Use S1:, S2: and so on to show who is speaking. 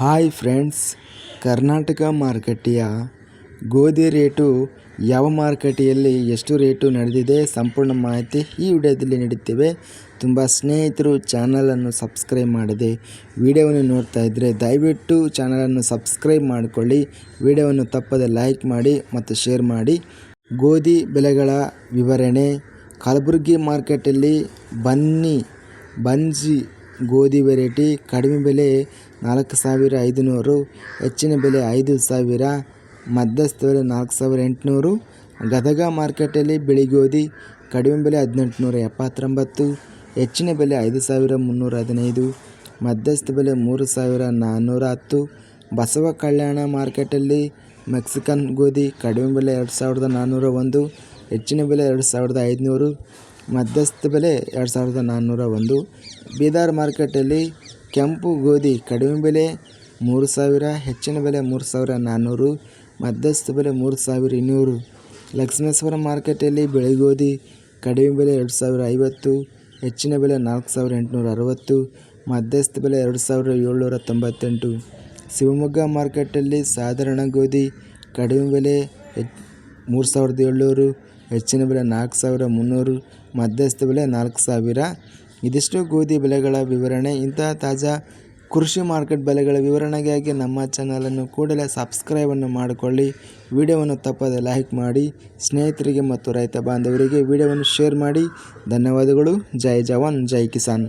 S1: Hi friends, Karnataka ಮಾರುಕಟ್ಟೆಯ ಗೋಧಿ rate ಯಾವ ಮಾರುಕಟ್ಟೆಯಲ್ಲಿ ಎಷ್ಟು ರೇಟು ನಡೆದಿದೆ ಸಂಪೂರ್ಣ ಮಾಹಿತಿ ಈ ವಿಡಿಯೋದಲ್ಲಿ ನೀಡುತ್ತೇವೆ. ತುಂಬ ಸ್ನೇಹಿತರು ಚಾನಲನ್ನು ಸಬ್ಸ್ಕ್ರೈಬ್ ಮಾಡದೆ ವಿಡಿಯೋವನ್ನು ನೋಡ್ತಾ ಇದ್ದರೆ ದಯವಿಟ್ಟು ಚಾನಲನ್ನು ಸಬ್ಸ್ಕ್ರೈಬ್ ಮಾಡಿಕೊಳ್ಳಿ, ವಿಡಿಯೋವನ್ನು ತಪ್ಪದೆ ಲೈಕ್ ಮಾಡಿ ಮತ್ತು ಶೇರ್ ಮಾಡಿ. ಗೋಧಿ ಬೆಲೆಗಳ ವಿವರಣೆ, ಕಲಬುರಗಿ ಮಾರ್ಕೆಟಲ್ಲಿ ಬನ್ನಿ ಬನ್ಸಿ ಗೋಧಿ ವೆರೈಟಿ, ಕಡಿಮೆ ಬೆಲೆ ನಾಲ್ಕು ಸಾವಿರ ಐದುನೂರು, ಹೆಚ್ಚಿನ ಬೆಲೆ ಐದು ಸಾವಿರ ಮಧ್ಯಸ್ಥ ಬೆಲೆ ನಾಲ್ಕು ಸಾವಿರ ಎಂಟುನೂರು. ಗದಗ ಮಾರ್ಕೆಟಲ್ಲಿ ಬಿಳಿ ಗೋಧಿ, ಕಡಿಮೆ ಬೆಲೆ ಹದಿನೆಂಟುನೂರ ಎಪ್ಪತ್ತೊಂಬತ್ತು, ಹೆಚ್ಚಿನ ಬೆಲೆ ಐದು ಸಾವಿರ ಮುನ್ನೂರ ಹದಿನೈದು, ಮಧ್ಯಸ್ಥ ಬೆಲೆ ಮೂರು ಸಾವಿರ ನಾನ್ನೂರ ಹತ್ತು. ಬಸವ ಕಲ್ಯಾಣ ಮಾರ್ಕೆಟಲ್ಲಿ ಮೆಕ್ಸಿಕನ್ ಗೋಧಿ ಕಡಿಮೆ ಬೆಲೆ ಎರಡು ಸಾವಿರದ ನಾನ್ನೂರ ಒಂದು, ಹೆಚ್ಚಿನ ಬೆಲೆ ಎರಡು ಸಾವಿರದ ಐದುನೂರು. ಮಧ್ಯಸ್ಥ ಬೆಲೆ ಎರಡು ಸಾವಿರದ ನಾನ್ನೂರ ಒಂದು. ಬೀದರ್ ಮಾರ್ಕೆಟಲ್ಲಿ ಕೆಂಪು ಗೋಧಿ ಕಡಿಮೆ ಬೆಲೆ ಮೂರು ಸಾವಿರ, ಹೆಚ್ಚಿನ ಬೆಲೆ ಮೂರು ಸಾವಿರ ನಾನ್ನೂರು, ಮಧ್ಯಸ್ಥ ಬೆಲೆ ಮೂರು ಸಾವಿರ ಇನ್ನೂರು. ಲಕ್ಷ್ಮೇಶ್ವರ ಮಾರ್ಕೆಟಲ್ಲಿ ಬಿಳಿ ಗೋಧಿ ಕಡಿಮೆ ಬೆಲೆ ಎರಡು ಸಾವಿರ ಐವತ್ತು, ಹೆಚ್ಚಿನ ಬೆಲೆ ನಾಲ್ಕು ಸಾವಿರ ಎಂಟುನೂರ ಅರವತ್ತು, ಮಧ್ಯಸ್ಥ ಬೆಲೆ ಎರಡು ಸಾವಿರ ಏಳ್ನೂರ ತೊಂಬತ್ತೆಂಟು. ಶಿವಮೊಗ್ಗ ಮಾರ್ಕೆಟಲ್ಲಿ ಸಾಧಾರಣ ಗೋಧಿ ಕಡಿಮೆ ಬೆಲೆ ಮೂರು ಸಾವಿರದ ಏಳ್ನೂರು ಹೆಚ್ಚಿನ ಬೆಲೆ ನಾಲ್ಕು ಸಾವಿರ ಮುನ್ನೂರು, ಮಧ್ಯಸ್ಥ ಬೆಲೆ ನಾಲ್ಕು ಸಾವಿರ. ಇದಿಷ್ಟು ಗೋಧಿ ಬೆಲೆಗಳ ವಿವರಣೆ. ಇಂತಹ ತಾಜಾ ಕೃಷಿ ಮಾರ್ಕೆಟ್ ಬೆಲೆಗಳ ವಿವರಣೆಗಾಗಿ ನಮ್ಮ ಚಾನಲನ್ನು ಕೂಡಲೇ ಸಬ್ಸ್ಕ್ರೈಬನ್ನು ಮಾಡಿಕೊಳ್ಳಿ. ವಿಡಿಯೋವನ್ನು ತಪ್ಪದೆ ಲೈಕ್ ಮಾಡಿ. ಸ್ನೇಹಿತರಿಗೆ ಮತ್ತು ರೈತ ಬಾಂಧವರಿಗೆ ವಿಡಿಯೋವನ್ನು ಶೇರ್ ಮಾಡಿ. ಧನ್ಯವಾದಗಳು. ಜೈ ಜವಾನ್, ಜೈ ಕಿಸಾನ್.